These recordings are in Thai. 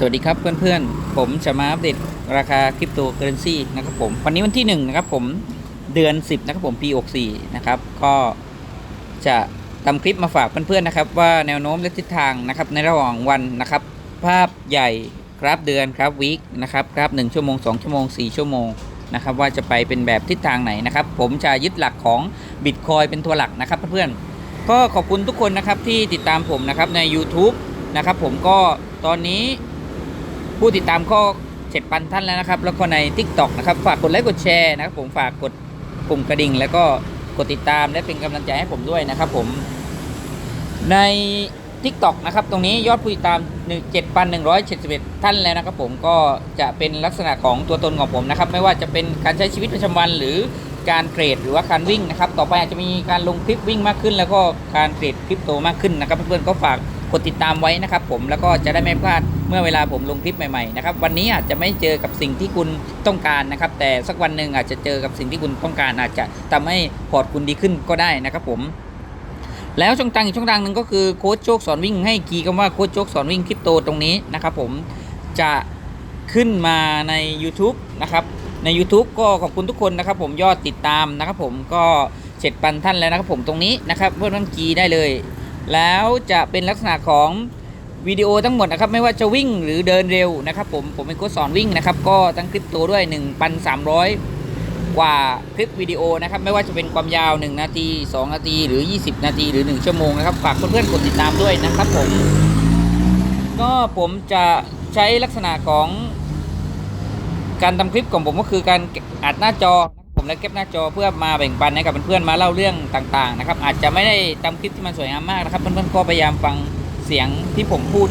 สวัสดีครับเพื่อนๆ ผมจะมาอัปเดตราคาคริปโตเคอเรนซีนะครับผมวันนี้วันที่ 1 นะครับผมเดือน 10 นะครับผมปี64 นะครับ ก็จะทำคลิปมาฝากเพื่อนๆนะครับ ว่าแนวโน้มและทิศทางนะครับในระหว่างวันนะครับ ภาพใหญ่กราฟเดือนกราฟวีคนะครับกราฟ 1 ชั่วโมง 2 ชั่วโมง 4 ชั่วโมงนะครับว่าจะไปเป็นแบบทิศทางไหนนะครับ ผมจะยึดหลักของบิตคอยเป็นตัวหลักนะครับเพื่อนๆก็ขอบคุณทุกคนนะครับที่ติดตามผมนะครับใน YouTube นะครับผมก็ตอนนี้ ผู้ติดตามก็เจ็ดพันท่านแล้วนะครับ แล้วก็ใน Tik t o อกนะครับ ฝากกดไลค์กดแชร์นะครับผมฝากกดปุ่มกระดิ่ง แล้วก็กดติดตามและเป็นกำลังใจให้ผมด้วยนะครับผม ใน Tik t o อกนะครับ ตรงนี้ยอดผู้ติดตาม 7,171 ท่านแล้วนะครับผมก็จะเป็นลักษณะของตัวตนของผมนะครับ ไม่ว่าจะเป็นการใช้ชีวิตประจำวันหรือการเทรดหรือว่าการวิ่งนะครับ ต่อไปอาจจะมีการลงคลิปวิ่งมากขึ้น แล้วก็การเทรดคริปโตมากขึ้นนะครับ เพื่อนๆก็ฝาก กดติดตามไว้นะครับผมแล้วก็จะได้ไม่พลาดเมื่อเวลาผมลงคลิปใหม่ๆนะครับวันนี้อาจจะไม่เจอกับสิ่งที่คุณต้องการนะครับ แต่สักวันหนึ่งอาจจะเจอกับสิ่งที่คุณต้องการ อาจจะทำให้พอร์ตคุณดีขึ้นก็ได้นะครับผมแล้วช่องทางอีกช่องทางหนึ่งก็คือโค้ชโชคสอนวิ่งให้คีย์คำว่าโค้ชโชคสอนวิ่งคริปโตตรงนี้นะครับผมจะขึ้นมาใน YouTube นะครับใน YouTube ก็ขอบคุณทุกคนนะครับ ผมยอดติดตามนะครับ ผมก็เจ็ดพันท่านแล้วนะครับผมตรงนี้นะครับเพื่อนๆคีได้เลย แล้วจะเป็นลักษณะของวิดีโอทั้งหมดนะครับไม่ว่าจะวิ่งหรือเดินเร็วนะครับ ผมผมเป็นโค้ชสอนวิ่งนะครับ ก็ทั้งคลิปตัวด้วย 1,300 กว่าคลิปวิดีโอนะครับ ไม่ว่าจะเป็นความยาว 1 นาที 2 นาที หรือ 20 นาที หรือ 1 ชั่วโมงนะครับฝากเพื่อนๆกดติดตามด้วยนะครับผม ก็ผมจะใช้ลักษณะของการทำคลิปของผมก็คือการอัดหน้าจอ ผมและเก็บหน้าจอเพื่อมาแบ่งปันให้กับเพื่อนๆมาเล่าเรื่องต่างๆนะครับอาจจะไม่ได้ทำคลิปที่มันสวยงามมากนะครับเพื่อนๆก็พยายามฟังเสียงที่ผมพูด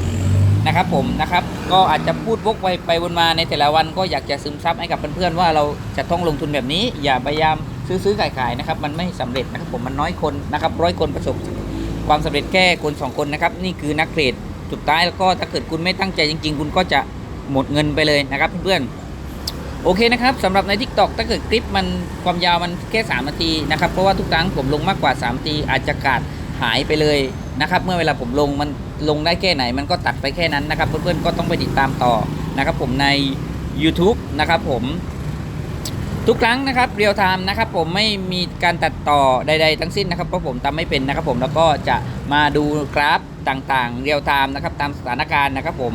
นะครับผมนะครับก็อาจจะพูดวกไปไปวนมาในแต่ละวันก็อยากจะซึมซับให้กับเพื่อนๆว่าเราจะต้องลงทุนแบบนี้ อย่าพยายามซื้อซื้อขายขายๆนะครับมันไม่สำเร็จนะครับผมมันน้อยคนนะครับร้อยคนประสบความสำเร็จแค่คนสองคนนะครับนี่คือนักเทรดสุดท้ายแล้วก็ถ้าเกิดคุณไม่ตั้งใจจริง ๆ คุณก็จะหมดเงินไปเลยนะครับเพื่อนๆ โอเคนะครับสำหรับใน Tik t o อกถ้าเกิดคลิปมันความยาวมันแค่ 3 นาทีนะครับ เพราะว่าทุกครั้งผมลงมากกว่า 3 นาที อาจจะขาดหายไปเลยนะครับ เมื่อเวลาผมลงมันลงได้แค่ไหน มันก็ตัดไปแค่นั้นนะครับ เพื่อนๆก็ต้องไปติดตามต่อนะครับ ผมใน YouTube นะครับผมทุกครั้งนะครับเรียลไทม์นะครับผมไม่มีการตัดต่อใด ๆ ทั้งสิ้นนะครับเพราะผมทำไม่เป็นนะครับ ผมแล้วก็จะมาดูกราฟต่างๆเรียลไทม์นะครับตามสถานการณ์นะครับผม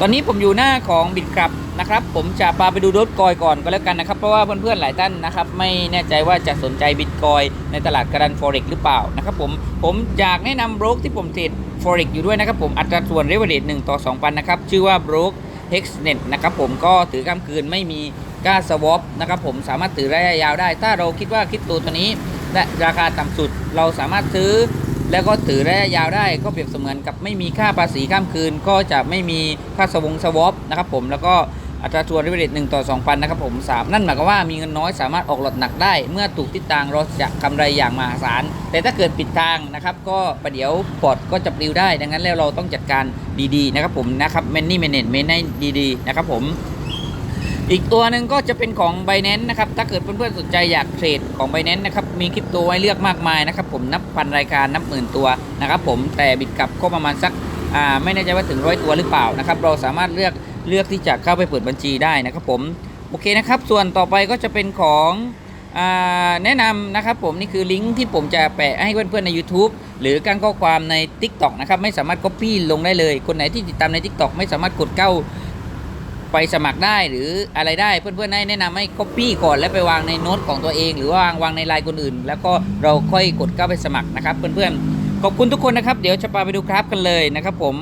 ตอนนี้ผมอยู่หน้าของบิตครับนะครับ ผมจะพาไปดูรถกอยก่อนก็แล้วกันนะครับ เพราะว่าเพื่อนๆหลายท่านนะครับ ไม่แน่ใจว่าจะสนใจบิตคอยในตลาดการันฟอเร็กหรือเปล่านะครับผมผมอยากแนะนำโบรกที่ผมเทรดฟอเร็กอยู่ด้วยนะครับผมอัตราส่วนเรเวอเรจหนึ่งต่อสองพันนะครับ ชื่อว่าโบรก Hexnet นะครับผมก็ถือข้ามคืนไม่มีกล้าสวอปนะครับผมสามารถถือระยะยาวได้ ถ้าเราคิดว่าคริปโตตัวนี้และราคาต่ำสุดเราสามารถซื้อ แล้วก็ถือระยะยาวได้ก็เปรียบเสมือนกับไม่มีค่าภาษีข้ามคืน ก็จะไม่มีค่าสวงสวอปนะครับผมแล้วก็อัตราส่วนริเวณหนึ่งต่อสองพันนะครับผมสามนั่นหมายความว่ามีเงินน้อยสามารถออกหลอดหนักได้ เมื่อถูกทิศทางเราจะกำไรอย่างมหาศาล แต่ถ้าเกิดปิดทางนะครับ ก็ประเดี๋ยวพอร์ตก็จะปลิวได้ ดังนั้นแล้วเราต้องจัดการดีๆนะครับผมนะครับแมนนี่แมนเนจเมนให้ดีๆนะครับผม อีกตัวหนึ่งก็จะเป็นของ b บ n a n c e นะครับ ถ้าเกิดเพื่อนๆสนใจอยากเทรดของ b บ n a n c e นะครับ มีคริปโตให้เลือกมากมายนะครับ ผมนับพันรายการนับหมื่นตัวนะครับผม แต่บิตกับก็ประมาณสักอ่าไม่แน่ใจว่าถึงร้อยตัวหรือเปล่านะครับ เราสามารถเลือกเลือกที่จะเข้าไปเปิดบัญชีได้นะครับผม โอเคนะครับ ส่วนต่อไปก็จะเป็นของแนะนำนะครับผมนี่คือลิงก์ที่ผมจะแปะให้เพื่อนๆใน YouTube หรือการข้อความใน TikTok นะครับไม่สามารถ Copy ลงได้เลย คนไหนที่ติดตามใน TikTok ไม่สามารถกดเข้า ไปสมัครได้หรืออะไรได้เพื่อนๆให้แนะนำให้ copy ก่อนแล้วไปวางในโน้ตของตัวเอง หรือว่าวางวางในไลน์คนอื่น แล้วก็เราค่อยกดเข้าไปสมัครนะครับ เพื่อนๆขอบคุณทุกคนนะครับ เดี๋ยวจะพาไปดูกราฟกันเลยนะครับ ผม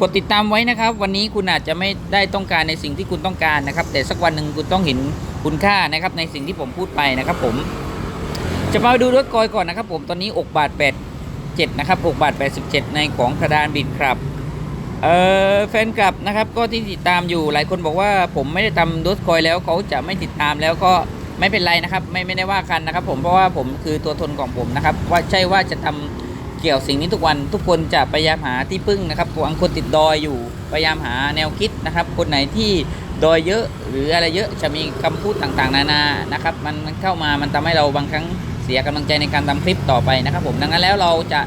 กดติดตามไว้นะครับ วันนี้คุณอาจจะไม่ได้ต้องการในสิ่งที่คุณต้องการนะครับ แต่สักวันหนึ่งคุณต้องเห็นคุณค่านะครับ ในสิ่งที่ผมพูดไปนะครับ ผม จะมาดูรถกอยก่อนนะครับ ผมตอนนี้อกบาท87นะครับอกบาท87 ในของกระดานบิดครับ เออแฟนคลับนะครับก็ที่ติดตามอยู่หลายคนบอกว่าผมไม่ได้ทำดสคอยแล้วเขาจะไม่ติดตามแล้วก็ไม่เป็นไรนะครับ ไม่ไม่ได้ว่ากันนะครับ ผมเพราะว่าผมคือตัวตนของผมนะครับ ว่าใช่ว่าจะทำเกี่ยวสิ่งนี้ทุกวันทุกคนจะพยายามหาที่พึ่งนะครับบางคนติดดอยอยู่พยายามหาแนวคิดนะครับ คนไหนที่ดอยเยอะหรืออะไรเยอะจะมีคำพูดต่างๆ นานานะครับ มันมันเข้ามามันทำให้เราบางครั้งเสียกำลังใจในการทำคลิปต่อไปนะครับ ผมดังนั้นแล้วเราจะ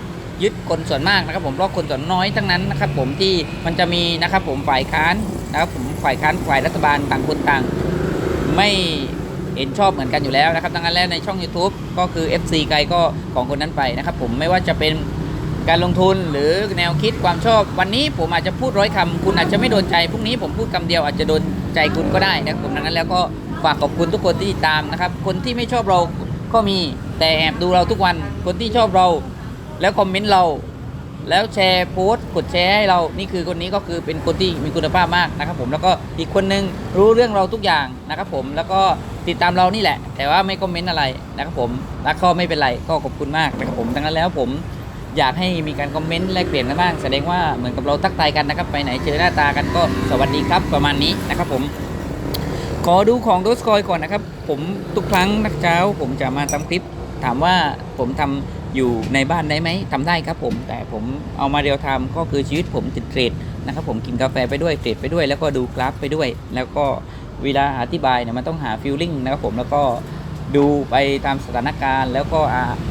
ยึดคนส่วนมากนะครับผมเพราะคนส่วนน้อยทั้งนั้นนะครับผมที่มันจะมีนะครับผมฝ่ายค้านนะครับผมฝ่ายค้านฝ่ายรัฐบาลต่างคนต่าง ไม่เห็นชอบเหมือนกันอยู่แล้วนะครับดังนั้นแล้วในช่อง YouTube ก็คือ FC ไกลก็ของคนนั้นไปนะครับผมไม่ว่าจะเป็นการลงทุนหรือแนวคิดความชอบวันนี้ผมอาจจะพูดร้อยคำคุณอาจจะไม่โดนใจพรุ่งนี้ผมพูดคำเดียวอาจจะโดนใจคุณก็ได้นะครับผมดังนั้นแล้วก็ฝากขอบคุณทุกคนที่ติดตามนะครับ คนที่ไม่ชอบเราก็มีแต่แอบดูเราทุกวัน คนที่ชอบเรา แล้วคอมเมนต์เรา แล้วแชร์โพสต์กดแชร์ให้เรานี่คือคนนี้ก็คือเป็นคนที่มีคุณภาพมากนะครับผมแล้วก็อีกคนนึงรู้เรื่องเราทุกอย่างนะครับผมแล้วก็ติดตามเรานี่แหละ แต่ว่าไม่คอมเมนต์อะไรนะครับผมแล้วก็ไม่เป็นไรก็ขอบคุณมากนะครับผมดังนั้นแล้วผมอยากให้มีการคอมเมนต์แลกเปลี่ยนกันบ้างแสดงว่าเหมือนกับเราทักทายกันนะครับไปไหนเจอหน้าตากันก็สวัสดีครับประมาณนี้นะครับผมขอดูของโดสคอยก่อนนะครับ ผมทุกครั้งนักเช้าผมจะมาทำคลิป ถามว่าผมทำ อยู่ในบ้านได้ไหมทำได้ครับผม แต่ผมเอามาเรียวทำก็คือชีวิตผมติดเทรดนะครับผมกินกาแฟไปด้วยเทรดไปด้วย แล้วก็ดูกราฟไปด้วย แล้วก็เวลาอธิบายเนี่ยมันต้องหาฟิลลิ่งนะครับผมแล้วก็ดูไปตามสถานการณ์ แล้วก็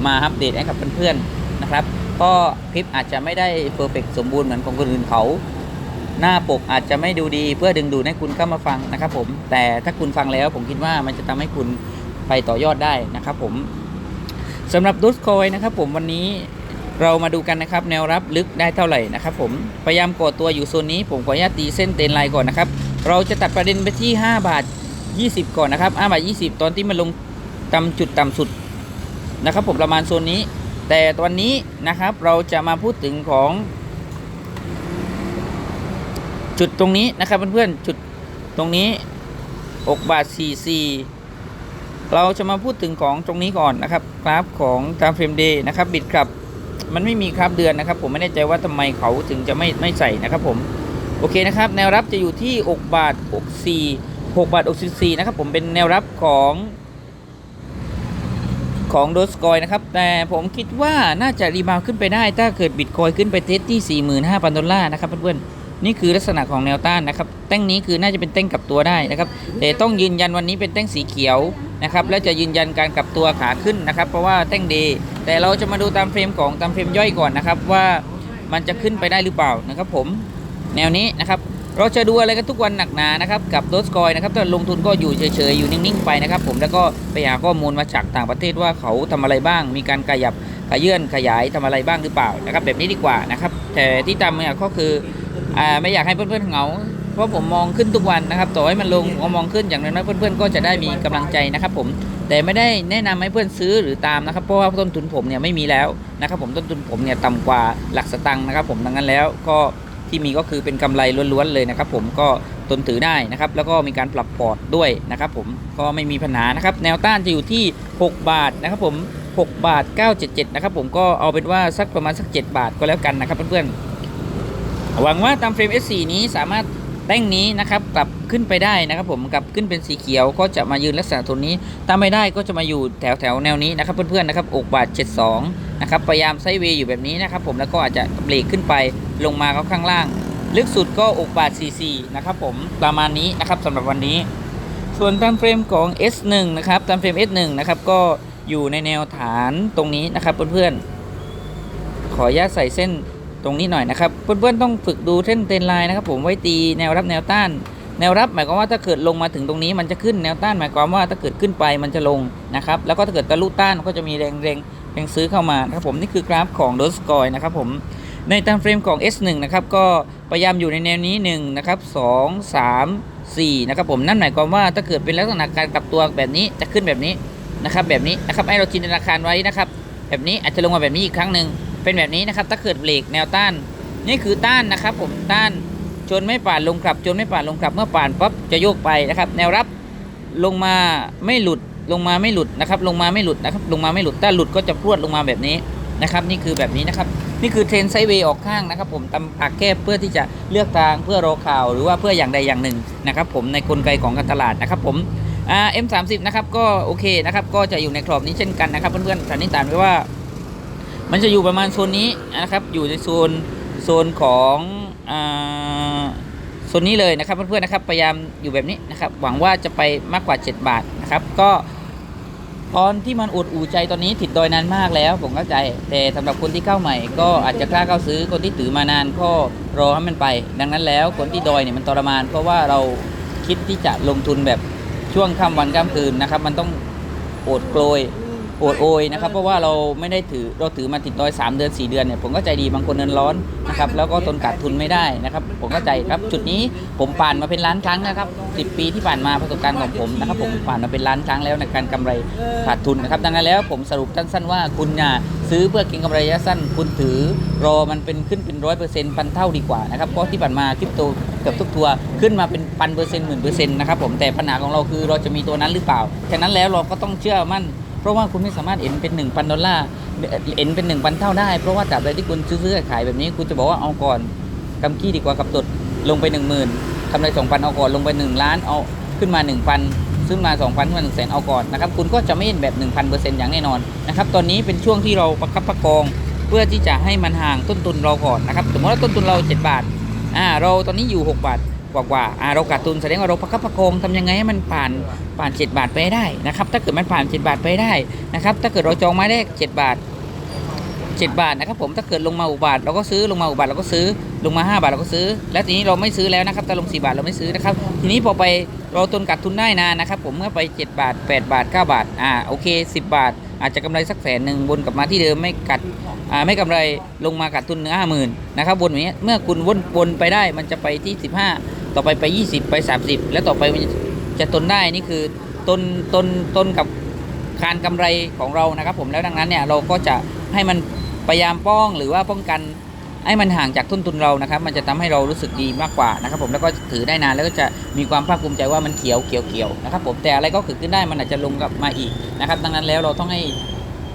มาอัปเดตให้กับเพื่อนๆนะครับก็คลิปอาจจะไม่ได้เพอร์เฟกสมบูรณ์เหมือนของคนอื่นเขา หน้าปกอาจจะไม่ดูดีเพื่อดึงดูดให้คุณเข้ามาฟังนะครับผมแต่ถ้าคุณฟังแล้วผมคิดว่ามันจะทำให้คุณไปต่อยอดได้นะครับผม สำหรับดูสคอยนะครับผมวันนี้เรามาดูกันนะครับแนวรับลึกได้เท่าไหร่นะครับผมพยายามกดตัวอยู่โซนนี้ผมขออนุญาตตีเส้นเตนไลน์ก่อนนะครับเราจะตัดประเด็นไปที่ 5 บาท 20 ก่อนนะครับ5บาท 20 ตอนที่มันลงต่ำจุดต่ำสุดนะครับผมประมาณโซนนี้ แต่ตอนนี้นะครับเราจะมาพูดถึงของ จุดตรงนี้นะครับเพื่อนๆจุดตรงนี้6บาท44 เราจะมาพูดถึงของตรงนี้ก่อนนะครับกราฟของตามเฟรมเดย์นะครับบิดครับมันไม่มีครับเดือนนะครับ ผมไม่แน่ใจว่าทำไมเขาถึงจะไม่ไม่ใส่นะครับผมโอเคนะครับแนวรับจะอยู่ที่ 6 บาท 64 6 บาท 64 นะครับผมเป็นแนวรับของของโดสกอยนะครับ แต่ผมคิดว่าน่าจะรีบาวขึ้นไปได้ ถ้าเกิดบิตคอยขึ้นไปเทสที่ 45,000 ดอลลาร์นะครับเพื่อนๆนี่คือลักษณะของแนวต้านนะครับแต้งนี้คือน่าจะเป็นแต้งกลับตัวได้นะครับแต่ต้องยืนยันวันนี้เป็นแต้งสีเขียว นะครับแล้วจะยืนยันการกลับตัวขาขึ้นนะครับ เพราะว่าแต้งดย์แต่เราจะมาดูตามเฟรมของตามเฟรมย่อยก่อนนะครับว่ามันจะขึ้นไปได้หรือเปล่านะครับผมแนวนี้นะครับเราจะดูอะไรกันทุกวันหนักหนานะครับกับโดสคอยนะครับถ้าลงทุนก็อยู่เฉยๆอยู่นิ่งๆไปนะครับ ผมแล้วก็ไปหาข้อมูลมาจากต่างประเทศว่าเขาทำอะไรบ้าง มีการขยับขยื่นขยายทำอะไรบ้างหรือเปล่านะครับแบบนี้ดีกว่านะครับแต่ที่ทำเนี่ยก็คือไม่อยากให้เพื่อนๆเหงา เพราะผมมองขึ้นทุกวันนะครับ ต่อให้มันลงผมมองขึ้นอย่างน้อยๆเพื่อนๆก็จะได้มีกำลังใจนะครับ ผมแต่ไม่ได้แนะนำให้เพื่อนซื้อหรือตามนะครับ เพราะว่าต้นทุนผมเนี่ยไม่มีแล้วนะครับ ผมต้นทุนผมเนี่ยต่ำกว่าหลักสตังค์นะครับ ผมดังนั้นแล้วก็ที่มีก็คือเป็นกำไรล้วนๆเลยนะครับ ผมก็ตนถือได้นะครับ แล้วก็มีการปรับพอร์ตด้วยนะครับ ผมก็ไม่มีปัญหานะครับ แนวต้านจะอยู่ที่ 6 บาทนะครับ ผม 6 บาท 977 นะครับ ผมก็เอาเป็นว่าสักประมาณสัก 7 บาทก็แล้วกันนะครับเพื่อนๆหวังว่าตามเฟรม S4 นี้สามารถ แต้งนี้นะครับกลับขึ้นไปได้นะครับผมกลับขึ้นเป็นสีเขียวก็จะมายืนลักษณะตัวนี้ถ้าไม่ได้ก็จะมาอยู่แถวแถวแนวนี้นะครับเพื่อนๆนะครับอกบาท 72นะครับพยายามไซเวย์อยู่แบบนี้นะครับผมแล้วก็อาจจะเบรกขึ้นไปลงมาก็ข้างล่าง ลึกสุดก็อกบาท 44นะครับผมประมาณนี้นะครับสำหรับวันนี้ ส่วนตามเฟรมของ S1 นะครับตามเฟรม S1 นะครับก็อยู่ในแนวฐานตรงนี้นะครับเพื่อนๆขออนุญาตใส่เส้น ตรงนี้หน่อยนะครับ เพื่อนๆต้องฝึกดูเส้นเทรนไลน์นะครับ ผมไว้ตีแนวรับแนวต้าน แนวรับหมายความว่าถ้าเกิดลงมาถึงตรงนี้มันจะขึ้นแนวต้านหมายความว่าถ้าเกิดขึ้นไปมันจะลงนะครับแล้วก็ถ้าเกิดทะลุต้านก็จะมีแรงแรงแรงซื้อเข้ามานะครับผมนี่คือกราฟของโดสกอยนะครับผมในตามเฟรมของ S1 นะครับก็พยายามอยู่ในแนวนี้1นะครับ2 3 4นะครับผมนั่นหมายความว่าถ้าเกิดเป็นลักษณะการกลับตัวแบบนี้จะขึ้นแบบนี้นะครับแบบนี้นะครับให้เราจินตนาการไว้นะครับแบบนี้อาจจะลงมาแบบนี้อีกครั้งหนึ่ง เป็นแบบนี้นะครับถ้าเกิดเบรกแนวต้าน นี่คือต้านนะครับ ผมต้านจนไม่ป่านลงกลับจนไม่ป่านลงกลับเมื่อป่านปั๊บจะโยกไปนะครับ แนวรับลงมาไม่หลุดลงมาไม่หลุดนะครับ ลงมาไม่หลุดนะครับ ลงมาไม่หลุดถ้าหลุดก็จะพรวดลงมาแบบนี้นะครับ นี่คือแบบนี้นะครับ นี่คือเทรนไซด์เวย์ออกข้างนะครับ ผมตำปากแก้เพื่อที่จะเลือกทางเพื่อรอข่าวหรือว่าเพื่ออย่างใดอย่างหนึ่งนะครับ ผมในกลไกของการตลาดนะครับ ผมอ่า M30 นะครับก็โอเคนะครับ ก็จะอยู่ในกรอบนี้เช่นกันนะครับ เพื่อนๆสันนิษฐานไว้ว่า มันจะอยู่ประมาณโซนนี้นะครับ อยู่ในโซนโซนของอโซนนี้เลยนะครับเพื่อนๆนะครับ พยายามอยู่แบบนี้นะครับ หวังว่าจะไปมากกว่า 7 บาทนะครับ ก็ตอนที่มันอดอู่ใจตอนนี้ติดดอยนานมากแล้ว ผมเข้าใจ แต่สำหรับคนที่เข้าใหม่ ก็อาจจะกล้าเข้าซื้อคนที่ถือมานานก็รอให้มันไป ดังนั้นแล้วคนที่ดอยเนี่ยมันทรมาน เพราะว่าเราคิดที่จะลงทุนแบบช่วงค่ำวันค่ำคืนนะครับ มันต้องอดโกย โอดโอยนะครับเพราะว่าเราไม่ได้ถือเราถือมาติดดอย 3 เดือน 4 เดือนเนี่ยผมก็ใจดีบางคนเงินร้อนนะครับแล้วก็ตนขาดทุนไม่ได้นะครับ ผมก็ใจครับจุดนี้ผมผ่านมาเป็นล้านครั้งนะครับ 10 ปีที่ผ่านมาประสบการณ์ของผมนะครับผมผ่านมาเป็นล้านครั้งแล้วในการกำไรขาดทุนนะครับดังนั้นแล้วผมสรุปสั้นๆว่าคุณอย่าซื้อเพื่อเก็งกำไรระยะสั้น คุณถือรอมันเป็นขึ้นเป็นร้อยเปอร์เซ็นต์พันเท่าดีกว่านะครับเพราะที่ผ่านมาคริปโตเกือบทุกทัวร์ขึ้นมาเป็นพันเปอร์เซ็นต์หมื่นเปอร์เซ็นต์นะครับผมแต่ปัญหาของเราคือเราจะมีตัวนั้นหรือเปล่าฉะนั้นแล้วเราก็ต้องเชื่อมั่นเพ ราะว่าคุณไม่สามารถเอ็นเป็น1,000ดอลลาร์เอ็นเป็น1,000เท่าได้ เพราะว่าตราบใดที่คุณซื้อๆขายแบบนี้คุณจะบอกว่าเอาก่อนกำกี้ดีกว่ากับตดลงไป 10,000ทำไร2,000เอาก่อนลงไป 1 ล้านเอาขึ้นมา 1,000ซึ่งมา 2,000ขึ้นมา1 0 0 0 0เอาก่อนนะครับคุณก็จะไม่เห็นแบบ 1,000%อย่างแน่นอนนะครับตอนนี้เป็นช่วงที่เราประคับประคองเพื่อที่จะให้มันห่างต้นทุนเราก่อนนะครับสมมติว่าต้นทุนเรา 7 บาทอ่าเราตอนนี้อยู่ 6 บาท กว่าๆอ่าเราขาดทุนแสดงว่าเราประคับประคองทำยังไงให้มันผ่านผ่าน7บาทไปได้นะครับถ้าเกิดมันผ่าน7บาทไปได้นะครับถ้าเกิดเราจองไม้แรก7บาท7บาทนะครับผมถ้าเกิดลงมาอุบาทเราก็ซื้อลงมาอุบาทเราก็ซื้อลงมา 5 บาทเราก็ซื้อ แล้วทีนี้เราไม่ซื้อแล้วนะครับถ้าลง 4 บาทเราไม่ซื้อนะครับทีนี้พอไปเราตนกัดทุนได้นานนะครับผมเมื่อไป 7 บาท 8 บาท 9 บาทอ่าโอเค 10 บาท อาจจะกำไรสักแสนหนึ่งวนกลับมาที่เดิมไม่กัดอ่าไม่กำไรลงมากัดทุนเนื้อห้าหมื่นนะครับวนอย่างเงี้ยเมื่อคุณวนวนไปได้มันจะไปที่ 15 ต่อไปไป 20 ไป 30 แล้วต่อไปมันจะตนได้นี่คือตนตนตนกับการกำไรของเรานะครับผมแล้วดังนั้นเนี่ยเราก็จะให้มันพยายามป้องหรือว่าป้องกันให้มันห่างจากต้นทุนเรานะครับ มันจะทำให้เรารู้สึกดีมากกว่านะครับ ผมแล้วก็ถือได้นานแล้วก็จะมีความภาคภูมิใจว่ามันเขียวเขียวเขียวนะครับ ผมแต่อะไรก็เกิดขึ้นได้มันอาจจะลงกลับมาอีกนะครับ ดังนั้นแล้วเราต้องให้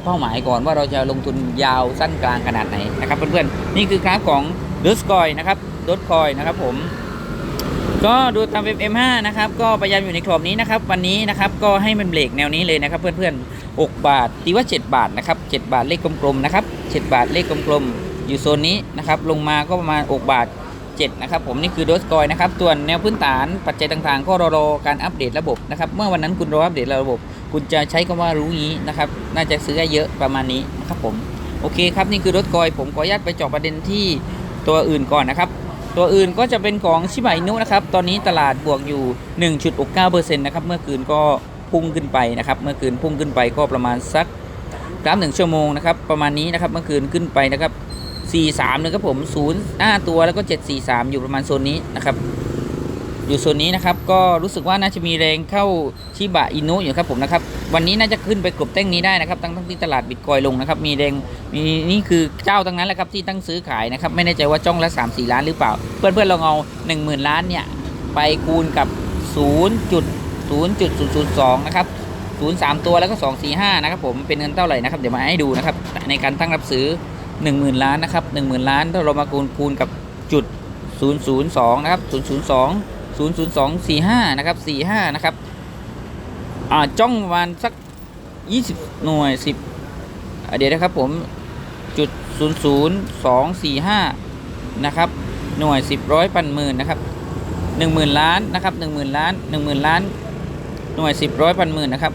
เป้าหมายก่อนว่าเราจะลงทุนยาวสั้นกลางขนาดไหนนะครับเพื่อนๆนี่คือกราฟของดสคอยนะครับดสคอยนะครับผม ก็ดูตาม FM5 นะครับ ก็พยายามอยู่ในกรอบนี้นะครับ วันนี้นะครับ ก็ให้มันเบรกแนวนี้เลยนะครับ เพื่อนๆ 6 บาท ตีว่า 7 บาทนะครับ 7 บาทเลขกลมๆ นะครับ 7 บาทเลขกลมๆ อยู่โซนนี้นะครับ ลงมาก็ประมาณ 6 บาท 7 นะครับ ผมนี่คือโดสกอยนะครับ ส่วนแนวพื้นฐานปัจจัยต่างๆ ก็รอรอการอัปเดตระบบนะครับ เมื่อวันนั้นคุณรออัปเดตระบบ คุณจะใช้คำว่ารู้งี้นะครับ น่าจะซื้อได้เยอะประมาณนี้นะครับผม โอเคครับ นี่คือรถกอย ผมขออนุญาตไปเจาะประเด็นที่ตัวอื่นก่อนนะครับ ตัวอื่นก็จะเป็นของชิบะอินุนะครับ ตอนนี้ตลาดบวกอยู่ 1.69%นะครับ เมื่อคืนก็พุ่งขึ้นไปนะครับ เมื่อคืนพุ่งขึ้นไปก็ประมาณสักกราฟหนึ่งชั่วโมงนะครับ ประมาณนี้นะครับ เมื่อคืนขึ้นไปนะครับ 43นะครับผม0 5ตัวแล้วก็ 743 อยู่ประมาณโซนนี้นะครับ อยู่โซนนี้นะครับก็รู้สึกว่าน่าจะมีแรงเข้าชิบะอินุอยู่ครับผมนะครับวันนี้น่าจะขึ้นไปกลบแต้งนี้ได้นะครับตั้งทั้งที่ตลาดบิตคอยลงนะครับมีแรงมีนี่คือเจ้าทั้งนั้นแหละครับที่ตั้งซื้อขายนะครับไม่แน่ใจว่าจ้องละ3 4 ล้านหรือเปล่าเพื่อนเพื่อนๆลองเอา10,000 ล้านเนี่ยไปคูณกับ 0.0.002นะครับ0 3 ตัวแล้วก็ 2 4 5นะครับผมเป็นเงินเท่าไหร่นะครับเดี๋ยวมาให้ดูนะครับในการตั้งรับซื้อ 10,000 ล้านนะครับ10,000 ล้านถ้าเรามาคูณคูณกับจุด002 นะครับ 002 00245 นะครับ 45 นะครับ อ่า จ้องประมาณสัก 20 หน่วย 10 เดี๋ยวนะครับผม จุด 00245 นะครับ หน่วย 10 ร้อยพันหมื่นนะครับ 10,000 ล้านนะครับ 10,000 ล้าน 10,000 ล้าน หน่วย 10 ร้อยพันหมื่นนะครับ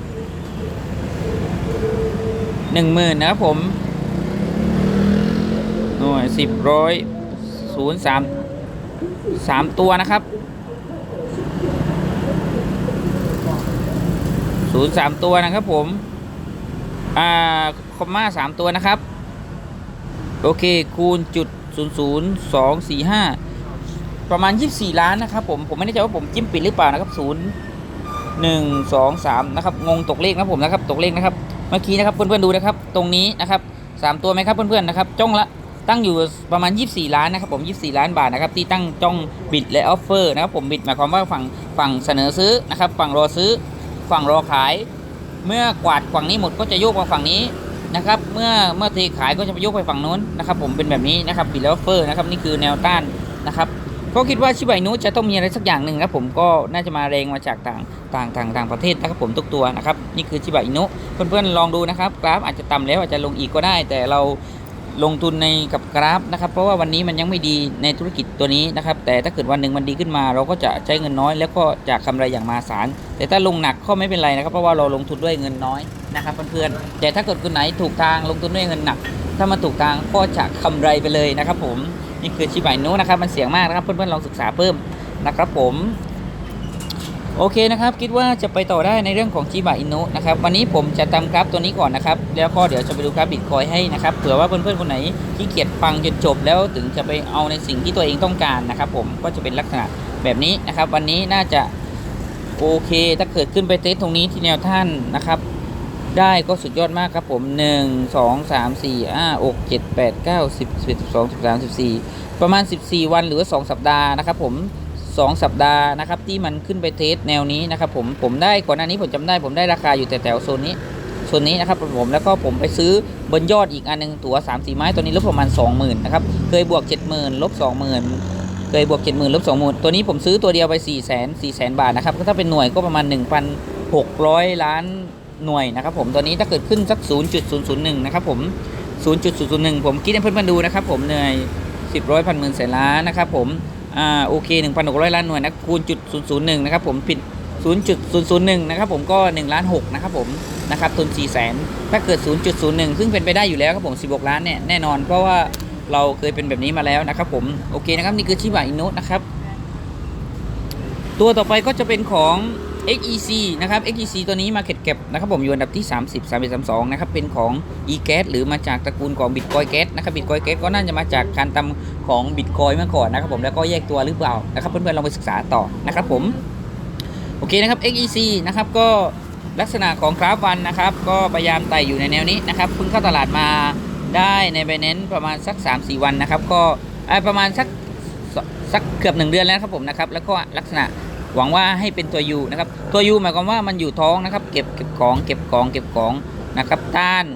10,000 นะครับผม หน่วย 10 ร้อยศูนย์สามสามตัวนะครับ ศูนย์สามตัวนะครับผม อ่า คอมมาสามตัวนะครับ โอเค คูณจุดศูนย์ศูนย์สองสี่ห้าประมาณยี่สี่ล้านนะครับผม ผมไม่แน่ใจว่าผมจิ้มปิดหรือเปล่านะครับศูนย์หนึ่งสองสามนะครับ งงตกเลขนะผมนะครับ ตกเลขนะครับ เมื่อกี้นะครับเพื่อนๆดูนะครับ ตรงนี้นะครับสามตัวไหมครับเพื่อนๆนะครับจ้องละตั้งอยู่ประมาณ 24 ล้านนะครับผม 24 ล้านบาทนะครับที่ตั้งจ้องบิดและออฟเฟอร์นะครับผมบิดหมายความว่าฝั่งฝั่งเสนอซื้อนะครับฝั่งรอซื้อ ฝั่งรอขาย เมื่อกวาดฝั่งนี้หมดก็จะโยกมาฝั่งนี้นะครับเมื่อเมื่อเทขายก็จะไปโยกไปฝั่งนู้นนะครับผมเป็นแบบนี้นะครับบิดแลออฟเฟอร์นะครับนี่คือแนวต้านนะครับก็คิดว่าชิบะอินุจะต้องมีอะไรสักอย่างหนึ่งครับผมก็น่าจะมาแรงมาจากต่างต่างต่างต่างประเทศนะครับผมทุกตัวนะครับนี่คือชิบะอินุเพื่อนๆลองดูนะครับกราฟอาจจะต่ำแล้วอาจจะลงอีกก็ได้ แต่เรา ลงทุนในกับกราฟนะครับ เพราะว่าวันนี้มันยังไม่ดีในธุรกิจตัวนี้นะครับ แต่ถ้าเกิดวันหนึ่งมันดีขึ้นมา เราก็จะใช้เงินน้อย แล้วก็จะกำไรอย่างมหาศาลแต่ถ้าลงหนักก็ไม่เป็นไรนะครับ เพราะว่าเราลงทุนด้วยเงินน้อยนะครับเพื่อนๆแต่ถ้าเกิดคนไหนถูกทางลงทุนด้วยเงินหนัก ถ้ามาถูกทางก็จะกำไรไปเลยนะครับ ผมนี่คือชิบะอินุนะครับมันเสี่ยงมากนะครับเพื่อนๆลองศึกษาเพิ่มนะครับผม โอเคนะครับคิดว่าจะไปต่อได้ในเรื่องของชิบะอินุนะครับวันนี้ผมจะทำกราฟตัวนี้ก่อนนะครับแล้วก็เดี๋ยวจะไปดูกราฟบิตคอยให้นะครับเผื่อว่าเพื่อนๆคนไหนที่เกียจฟังจนจบแล้วถึงจะไปเอาในสิ่งที่ตัวเองต้องการนะครับผมก็จะเป็นลักษณะแบบนี้นะครับวันนี้น่าจะโอเค ถ้าเกิดขึ้นไปเทสตรงนี้ที่แนวท่านนะครับ ได้ก็สุดยอดมากครับผม 1 2 3 4 5 6 7 8 9 10 11 12 13 14 ประมาณ 14 วันหรือ 2 สัปดาห์นะครับผม 2 สัปดาห์นะครับที่มันขึ้นไปเทสแนวนี้นะครับผมผมได้ก่อนหน้านี้ผมจำได้ผมได้ราคาอยู่แต่แถวโซนนี้โซนนี้นะครับผมแล้วก็ผมไปซื้อบนยอดอีกอันหนึงตั๋ว3 4ไม้ตัวนี้ลบประมาณ 20,000นะครับเคยบวก 70,000ลบ20,000เคยบวก 70,000ลบ20,000ตัวนี้ผมซื้อตัวเดียวไป 4 0 0 0 0 4 0 0 0 0 บาทนะครับก็ถ้าเป็นหน่วยก็ประมาณ 1,600 ล้านหน่วยนะครับผมตัวนี้ถ้าเกิดขึ้นสัก 0.001นะครับผม0.001 ผมคิดให้เพื่อนๆดูนะครับผมเหนื่อย10ร้อยพันหมื่นแสนล้านนะครับผม อ่าโอเค1,600ล้านหน่วยนะคูณจุด001นะครับผมผิด0.001นะครับผมก็1ล้าน6นะครับผมนะครับทุน4แสนถ้าเกิด0.01ซึ่งเป็นไปได้อยู่แล้วครับผม16ล้านเนี่ยแน่นอนเพราะว่าเราเคยเป็นแบบนี้มาแล้วนะครับผมโอเคนะครับนี่คือชิบะอินุนะครับตัวต่อไปก็จะเป็นของ XEC นะครับ XEC ตัวนี้มาเก็ตเก็บนะครับผมอยู่อันดับที่ 30 31 32นะครับเป็นของ e-gas หรือมาจากตระกูลของ Bitcoin Gas นะครับ Bitcoin Gas ก็น่าจะมาจากการทำของ Bitcoin เมื่อก่อนนะครับผมแล้วก็แยกตัวหรือเปล่านะครับเพื่อนๆลองไปศึกษาต่อนะครับผมโอเคนะครับ XEC นะครับก็ลักษณะของกราฟวันนะครับ ก็พยายามไต่อยู่ในแนวนี้นะครับเพิ่งเข้าตลาดมาได้ใน b บ n a n c e ประมาณสัก 3-4 วันนะครับ ก็ประมาณสักสักเกือบ 1 เดือนแล้วครับผมนะครับแล้วก็ลักษณะ หวังว่าให้เป็นตัว U นะครับ ตัว U หมายความว่ามันอยู่ท้องนะครับ เก็บเก็บของเก็บของเก็บของนะครับต้าน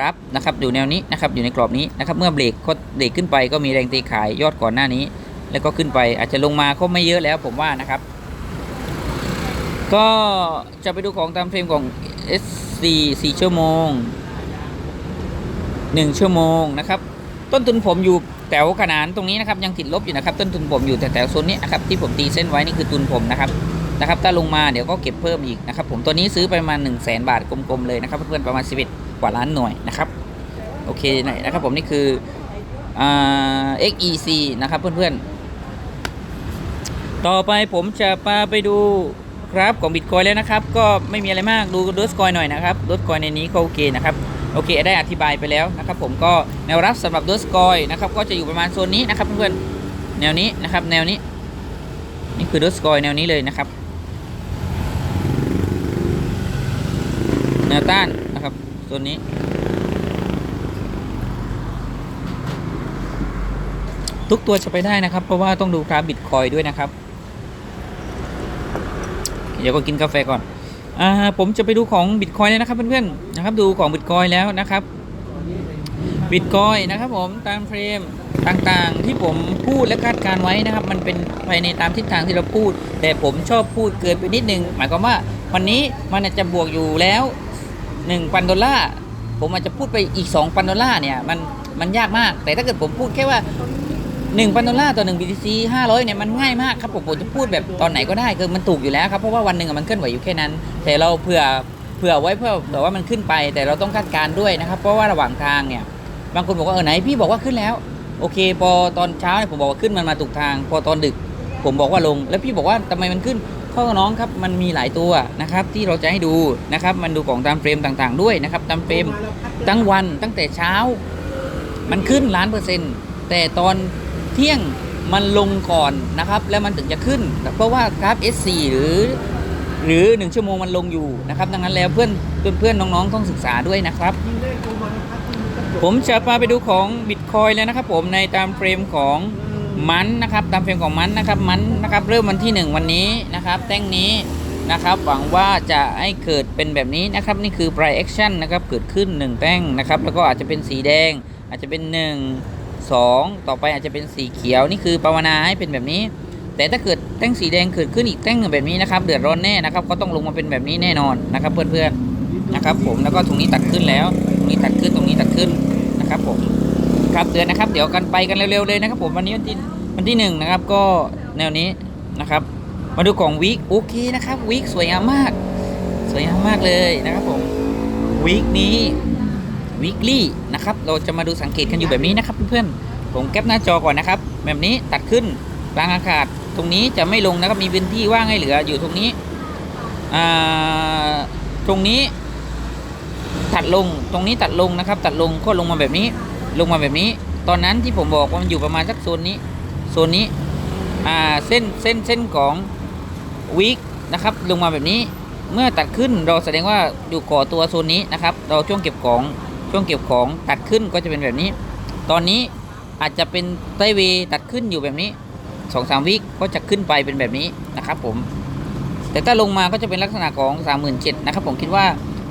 รับนะครับอยู่แนวนี้นะครับอยู่ในกรอบนี้นะครับเมื่อเบรกก็เบรกขึ้นไปก็มีแรงตีขายยอดก่อนหน้านี้ แล้วก็ขึ้นไปอาจจะลงมาก็ไม่เยอะแล้วผมว่านะครับ ก็จะไปดูของตามเฟรมของ S4 4ชั่วโมง 1 ชั่วโมงนะครับ ต้นทุนผมอยู่ ถวขนานตรงนี้นะครับยังติดลบอยู่นะครับ ต้นทุนผมอยู่แต่แถวโซนนี้นะครับที่ผมตีเส้นไว้นี่คือทุนผมนะครับนะครับ ถ้าลงมาเดี๋ยวก็เก็บเพิ่มอีกนะครับ ผมตัวนี้ซื้อไปประมาณ 1 0 0 0 0แบาทกลมๆเลยนะครับ เพื่อนๆประมาณ11กว่าล้านหน่วยนะครับโอเคนะครับ ผมนี่คืออ่า XEC นะครับเพื่อนๆต่อไปผมจะพาไปดูกราฟของบิตคอยแล้วนะครับ ก็ไม่มีอะไรมากดูดอสคอยหน่อยนะครับดอสคอยในนี้ก็โอเคนะครับ โอเค ได้อธิบายไปแล้วนะครับผมก็แนวรับสำหรับดสคอยนะครับก็จะอยู่ประมาณโซนนี้นะครับเพื่อนๆแนวนี้นะครับแนวนี้ นี่คือดสคอยแนวนี้เลยนะครับแนวต้านนะครับโซนนี้ ทุกตัวจะไปได้นะครับ เพราะว่าต้องดูกราฟบิตคอยด้วยนะครับ เดี๋ยวก็กินกาแฟก่อน ผมจะไปดูของบิตคอยแล้วนะครับเพื่อนๆนะครับดูของบิตคอยแล้วนะครับบิตคอยนะครับผมตามเฟรมต่างๆที่ผมพูดและคาดการไว้นะครับ มันเป็นไปในตามทิศทางที่เราพูด แต่ผมชอบพูดเกินไปนิดนึง หมายความว่าวันนี้มันอาจจะบวกอยู่แล้ว1,000ดอลลาร์ผมอาจจะพูดไปอีก2,000ดอลลาร์เนี่ยมันมันยากมาก แต่ถ้าเกิดผมพูดแค่ว่า 1,000ดอลลาร์ต่อ1 BTC 500เนี่ยมันง่ายมากครับผมผมจะพูดแบบตอนไหนก็ได้คือมันถูกอยู่แล้วครับเพราะว่าวันหนึ่งอะมันเคลื่อนไหวอยู่แค่นั้น แต่เราเผื่อเผื่อไว้เพื่อเผื่อว่ามันขึ้นไป แต่เราต้องคาดการณ์ด้วยนะครับ เพราะว่าระหว่างทางเนี่ยบางคนบอกว่าเออไหนพี่บอกว่าขึ้นแล้ว โอเค พอตอนเช้าเนี่ยผมบอกว่าขึ้นมันมาถูกทาง พอตอนดึกผมบอกว่าลง แล้วพี่บอกว่าทำไมมันขึ้นเข้ากับน้องครับมันมีหลายตัวนะครับที่เราจะให้ดูนะครับมันดูของตามเฟรมต่างๆ ด้วยนะครับตามเฟรมทั้งวันตั้งแต่เช้า มันขึ้นล้านเปอร์เซ็นต์แต่ตอน เที่ยงมันลงก่อนนะครับ แล้วมันถึงจะขึ้น เพราะว่ากราฟ S4 หรือ หรือ 1 ชั่วโมงมันลงอยู่นะครับ ดังนั้นแล้วเพื่อนเพื่อนเพื่อนน้องๆต้องศึกษาด้วยนะครับ ผมจะพาไปดูของบิตคอยแล้วนะครับ ผมในตามเฟรมของมันนะครับตามเฟรมของมันนะครับมันนะครับเริ่มวันที่ 1 วันนี้นะครับแต้งนี้นะครับหวังว่าจะให้เกิดเป็นแบบนี้นะครับ นี่คือ price action นะครับเกิดขึ้น 1แต้งนะครับ แล้วก็อาจจะเป็นสีแดง อาจจะเป็น 1 2 ต่อไปอาจจะเป็นสีเขียวนี่คือภาวนาให้เป็นแบบนี้ แต่ถ้าเกิดแต้งสีแดงเกิดขึ้นอีกแต้งหนึ่งแบบนี้นะครับ เดือดร้อนแน่นะครับก็ต้องลงมาเป็นแบบนี้แน่นอนนะครับเพื่อนๆนะครับ ผมแล้วก็ตรงนี้ตัดขึ้นแล้วตรงนี้ตัดขึ้นตรงนี้ตัดขึ้นนะครับผมครับเดือนนะครับ เดี๋ยวกันไปกันเร็วๆเลยนะครับ ผมวันนี้วันที่วันที่หนึ่งนะครับก็แนวนี้นะครับ มาดูของวีคโอเคนะครับวีคสวยงามมาก สวยงามมากเลยนะครับผมวีคนี้ weekly นะครับ เราจะมาดูสังเกตกันอยู่แบบนี้นะครับเพื่อนๆ ผมแคปหน้าจอก่อนนะครับ แบบนี้ตัดขึ้นกลางอากาศ ตรงนี้จะไม่ลงนะครับ มีพื้นที่ว่างให้เหลืออยู่ตรงนี้ ตรงนี้ตัดลง ตรงนี้ตัดลงนะครับ ตัดลงก็ลงมาแบบนี้ ลงมาแบบนี้ ตอนนั้นที่ผมบอกว่ามันอยู่ประมาณสักโซนนี้ โซนนี้ เส้น เส้น เส้นของวีคนะครับ ลงมาแบบนี้ เมื่อตัดขึ้นเราแสดงว่าอยู่ก่อตัวโซนนี้นะครับ เราช่วงเก็บของ ช่วงเก็บของตัดขึ้นก็จะเป็นแบบนี้ ตอนนี้อาจจะเป็นไต้เวตัดขึ้นอยู่แบบนี้สองสามวิก็จะขึ้นไปเป็นแบบนี้นะครับผม แต่ถ้าลงมาก็จะเป็นลักษณะของ 37,000นะครับผมคิดว่า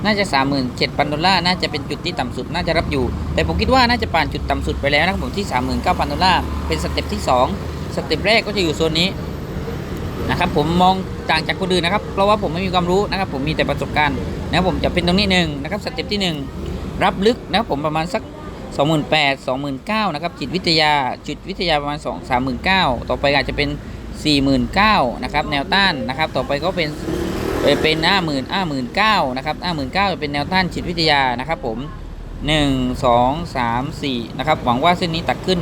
น่าจะ 37,000พันดอลลาร์น่าจะเป็นจุดที่ต่ำสุดน่าจะรับอยู่ แต่ผมคิดว่าน่าจะผ่านจุดต่ำสุดไปแล้วนะครับผมที่ 39,000ดอลลาร์เป็นสเต็ปที่ 2 สเต็ปแรกก็จะอยู่โซนนี้นะครับผมมองต่างจากคนอื่นนะครับ เพราะว่าผมไม่มีความรู้นะครับ ผมมีแต่ประสบการณ์นะครับผมจะเป็นตรงนี้หนึ่งนะครับสเต็ปที่หนึ่ง รับลึกนะครับผมประมาณสัก 28,000 29,000นะครับจิตวิทยาจิตวิทยาประมาณ 2 39,000 ต่อไปอาจจะเป็น 49,000นะครับแนวต้านนะครับต่อไปก็เป็นเอ่อเป็นห้าหมื่นห้าหมื่นเก้านะครับห้าหมื่นเก้าเป็นแนวต้านจิตวิทยานะครับผม1 2 3 4นะครับหวังว่าเส้นนี้ตัดขึ้น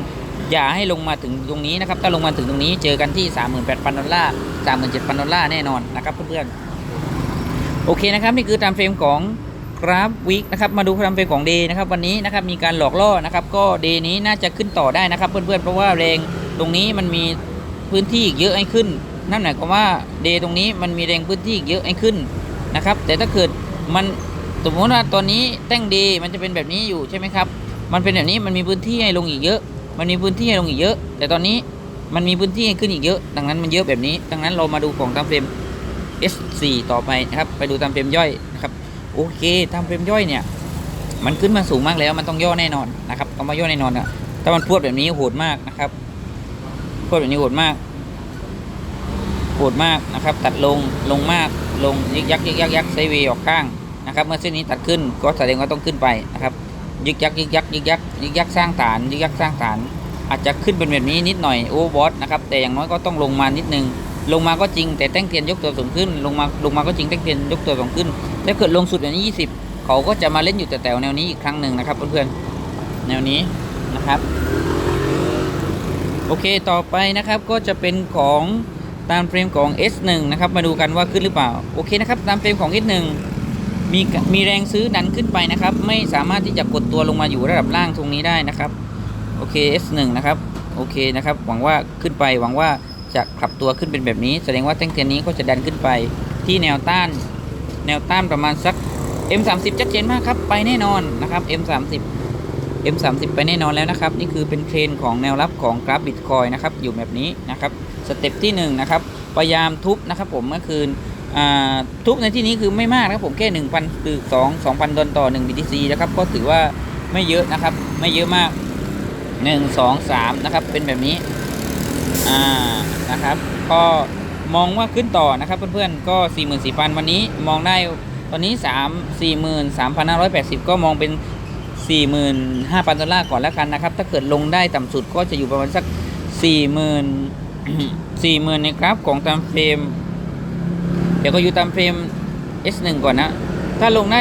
อย่าให้ลงมาถึงตรงนี้นะครับถ้าลงมาถึงตรงนี้เจอกันที่38,000ดอลลาร์37,000ดอลลาร์แน่นอนนะครับเพื่อนๆโอเคนะครับนี่คือตามเฟรมของ กราฟวิกนะครับมาดูความเป็นของเดย์นะครับวันนี้นะครับมีการหลอกล่อนะครับก็เดย์นี้น่าจะขึ้นต่อได้นะครับเพื่อนๆเพราะว่าแรงตรงนี้มันมีพื้นที่อีกเยอะให้ขึ้น นั่นหมายความว่าเดย์ตรงนี้มันมีแรงพื้นที่อีกเยอะให้ขึ้นนะครับแต่ถ้าเกิดมันสมมติว่าตอนนี้แต้งเดย์มันจะเป็นแบบนี้อยู่ใช่ไหมครับมันเป็นแบบนี้มันมีพื้นที่ให้ลงอีกเยอะ มันมีพื้นที่ให้ลงอีกเยอะ แต่ตอนนี้มันมีพื้นที่ให้ขึ้นอีกเยอะ ดังนั้นมันเยอะแบบนี้ ดังนั้นเรามาดูของตามเฟรม S4 ต่อไปนะครับไปดูตามเฟรมย่อย โอเคทำเฟรมย่อยเนี่ย มันขึ้นมาสูงมากแล้ว มันต้องย่อแน่นอนนะครับต้องมาย่อแน่นอนอะถ้ามันพวดแบบนี้โหดมากนะครับพวดแบบนี้โหดมากโหดมากนะครับ ตัดลงลงมากลงยึกยักยึกยักยักไซเวย์ออกข้างนะครับ เมื่อเส้นนี้ตัดขึ้นก็แสดงว่าต้องขึ้นไปนะครับยึกยักยึกยักยึกยักยึกยักสร้างฐานยึกยักสร้างฐาน อาจจะขึ้นเป็นแบบนี้นิดหน่อยโอเวอร์บอสนะครับแต่อย่างน้อยก็ต้องลงมานิดนึง ลงมาก็จริงแต่แต้งเทียนยกตัวสูงขึ้น ลงมาลงมาก็จริงแต้งเทียนยกตัวสูงขึ้นถ้าเกิดลงสุดอย่างนี้ 20 เขาก็จะมาเล่นอยู่แต่แถวแนวนี้อีกครั้งหนึ่งนะครับเพื่อนๆแนวนี้นะครับโอเคต่อไปนะครับก็จะเป็นของตามเฟรมของ S1 นะครับมาดูกันว่าขึ้นหรือเปล่าโอเคนะครับตามเฟรมของ S1 มีมีแรงซื้อดันขึ้นไปนะครับ ไม่สามารถที่จะกดตัวลงมาอยู่ระดับล่างตรงนี้ได้นะครับโอเค S1 นะครับโอเคนะครับหวังว่าขึ้นไปหวังว่า จะขับตัวขึ้นเป็นแบบนี้ แสดงว่าแท่งเทียนนี้ก็จะดันขึ้นไปที่แนวต้าน แนวต้านประมาณสัก M30 ชัดเจนมากครับ ไปแน่นอนนะครับ M30 M30 ไปแน่นอนแล้วนะครับ นี่คือเป็นเทรนของแนวรับของกราฟบิตคอยนะครับ อยู่แบบนี้นะครับสเต็ปที่1นงนะครับพยายามทุบนะครับผมเมื่อคืนทุบในที่นี้คือไม่มากนะครับผมแค่ 1,000คือ2 2,000ดอลต่อ 1 BTC นะครับก็ถือว่าไม่เยอะนะครับ ไม่เยอะมาก 1 2 3 นะครับ เป็นแบบนี้อ่า นะครับ ก็มองว่าขึ้นต่อนะครับเพื่อนๆก็ 44,000 วันนี้มองได้ตอนนี้ 3 43,580 ก็มองเป็น 45,000 ดอลลาร์ก่อนแล้วกันนะครับ ถ้าเกิดลงได้ต่ำสุดก็จะอยู่ประมาณสัก 40,000 40,000 ในกราฟของตามเฟรม เดี๋ยวก็อยู่ตามเฟรม S1 ก่อนนะ ถ้าลงได้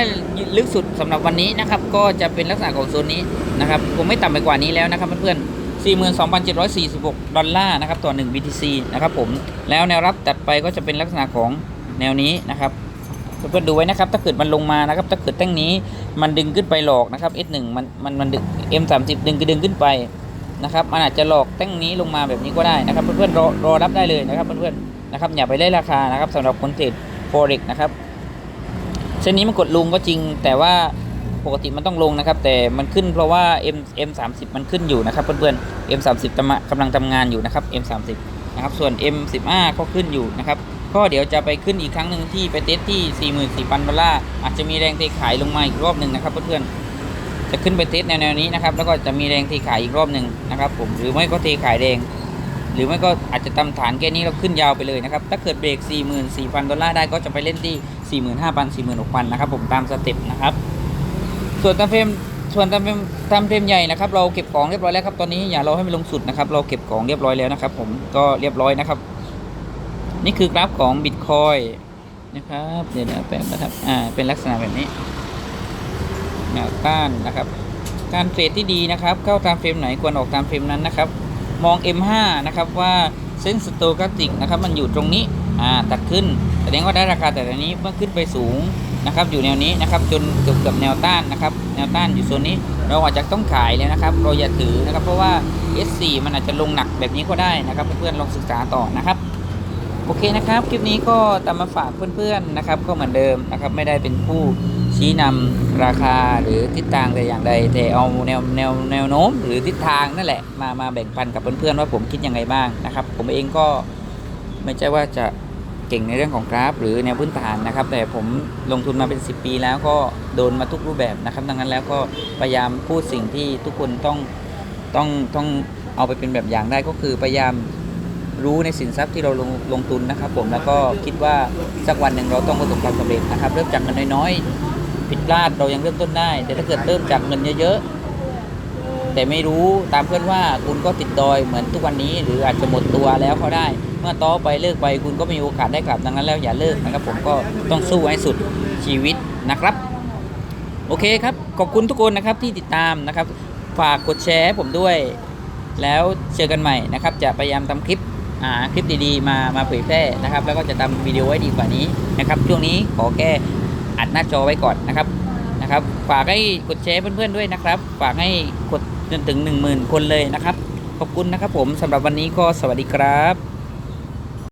ลึกสุดสำหรับวันนี้นะครับ ก็จะเป็นลักษณะของโซนนี้นะครับผมไม่ต่ำไปกว่านี้แล้วนะครับเพื่อนๆ 42,746 ดอลลาร์นะครับต่อ 1 BTC นะครับผมแล้วแนวรับตัดไปก็จะเป็นลักษณะของแนวนี้นะครับเพื่อนๆดูไว้นะครับ ถ้าเกิดมันลงมานะครับ ถ้าเกิดแท่งนี้มันดึงขึ้นไปหลอกนะครับ S1 มันมันมันดึง M30 ดึงก็ดึงขึ้นไปนะครับ มันอาจจะหลอกแท่งนี้ลงมาแบบนี้ก็ได้นะครับ เพื่อนๆรอรอรับได้เลยนะครับเพื่อนๆนะครับอย่าไปไล่ราคานะครับสำหรับคนเทรด forex นะครับเส้นนี้มันกดลงก็จริงแต่ว่า ปกติมันต้องลงนะครับ แต่มันขึ้นเพราะว่า M M30 มันขึ้นอยู่นะครับเพื่อนๆ M30 กำลังกำลังทำงานอยู่นะครับ M30 นะครับส่วน M15 ก็ขึ้นอยู่นะครับก็เดี๋ยวจะไปขึ้นอีกครั้งหนึ่งที่ไปเทสที่ 44,000ดอลลาร์อาจจะมีแรงเทขายลงมาอีกรอบหนึ่งนะครับเพื่อนๆจะขึ้นไปเทสแนวๆนี้นะครับแล้วก็จะมีแรงเทขายอีกรอบหนึ่งนะครับผมหรือไม่ก็เทขายแรงหรือไม่ก็อาจจะตำฐานแค่นี้เราขึ้นยาวไปเลยนะครับ ถ้าเกิดเบรก 44,000 ดอลลาร์ได้ก็จะไปเล่นที่ 45,000 46,000 นะครับผมตามสเต็ปนะครับ ส่วนตามเฟรมส่วนตามเฟรมตามเฟรมใหญ่นะครับ เราเก็บของเรียบร้อยแล้วครับตอนนี้อย่าเรอให้มันลงสุดนะครับ เราเก็บของเรียบร้อยแล้วนะครับ ผมก็เรียบร้อยนะครับ นี่คือกราฟของบิตคอยนะครับเดี๋ยวนะแป๊บนะครับอ่าเป็นลักษณะแบบนี้นวต้านนะครับ การเทรดที่ดีนะครับ เข้าตามเฟรมไหนควรออกตามเฟรมนั้นนะครับ มอง M5 นะครับว่าเส้นสโตแคสติกนะครับ มันอยู่ตรงนี้อ่าตัดขึ้นแสดงว่าได้ราคาแต่ตอนนี้เมื่อขึ้นไปสูง นะครับอยู่แนวนี้นะครับจนเกือบกับแนวต้านนะครับแนวต้านอยู่โซนนี้ เราอาจจะต้องขายเลยนะครับเราอย่าถือนะครับเพราะว่า S4 มันอาจจะลงหนักแบบนี้ก็ได้นะครับเพื่อนๆลองศึกษาต่อนะครับโอเคนะครับคลิปนี้ก็ตามมาฝากเพื่อนๆนะครับก็เหมือนเดิมนะครับไม่ได้เป็นผู้ชี้นำราคาหรือทิศทางแต่อย่างใดแต่เอาแนวแนวแนวโน้ม หรือทิศทางนั่นแหละมามาแบ่งปันกับเพื่อนๆว่าผมคิดยังไงบ้างนะครับผมเองก็ไม่ใช่ว่าจะ เก่งในเรื่องของกราฟ หรือแนวพื้นฐานนะครับ แต่ผมลงทุนมาเป็น 10 ปีแล้วก็โดนมาทุกรูปแบบนะครับ ดังนั้นแล้วก็พยายามพูดสิ่งที่ทุกคนต้องต้องต้องเอาไปเป็นแบบอย่างได้ก็คือพยายามรู้ในสินทรัพย์ที่เราลงลงทุนนะครับ ผมแล้วก็คิดว่าสักวันหนึ่งเราต้องประสบความสำเร็จนะครับ เริ่มจากเงินน้อยๆผิดพลาดเรายังเริ่มต้นได้ แต่ถ้าเกิดเริ่มจากเงินเยอะๆ แต่ไม่รู้ตามเพื่อนว่าคุณก็ติดดอยเหมือนทุกวันนี้ หรืออาจจะหมดตัวแล้วเขาได้ เมื่อต่อไปเลิกไปคุณก็มีโอกาสได้กลับดังนั้นแล้วอย่าเลิกนะครับผมก็ต้องสู้ให้สุดชีวิตนะครับ โอเคครับ ขอบคุณทุกคนนะครับที่ติดตามนะครับ ฝากกดแชร์ผมด้วย แล้วเจอกันใหม่นะครับ จะพยายามทำคลิปหาคลิปดีๆ มามาเผยแพร่นะครับ แล้วก็จะทำวิดีโอไว้ดีกว่านี้นะครับช่วงนี้ขอแก้อัดหน้าจอไว้ก่อนนะครับนะครับ ฝากให้กดแชร์เพื่อนๆด้วยนะครับ ฝากให้กด จนถึง 10,000 คนเลยนะครับ ขอบคุณนะครับผมสำหรับวันนี้ก็สวัสดีครับ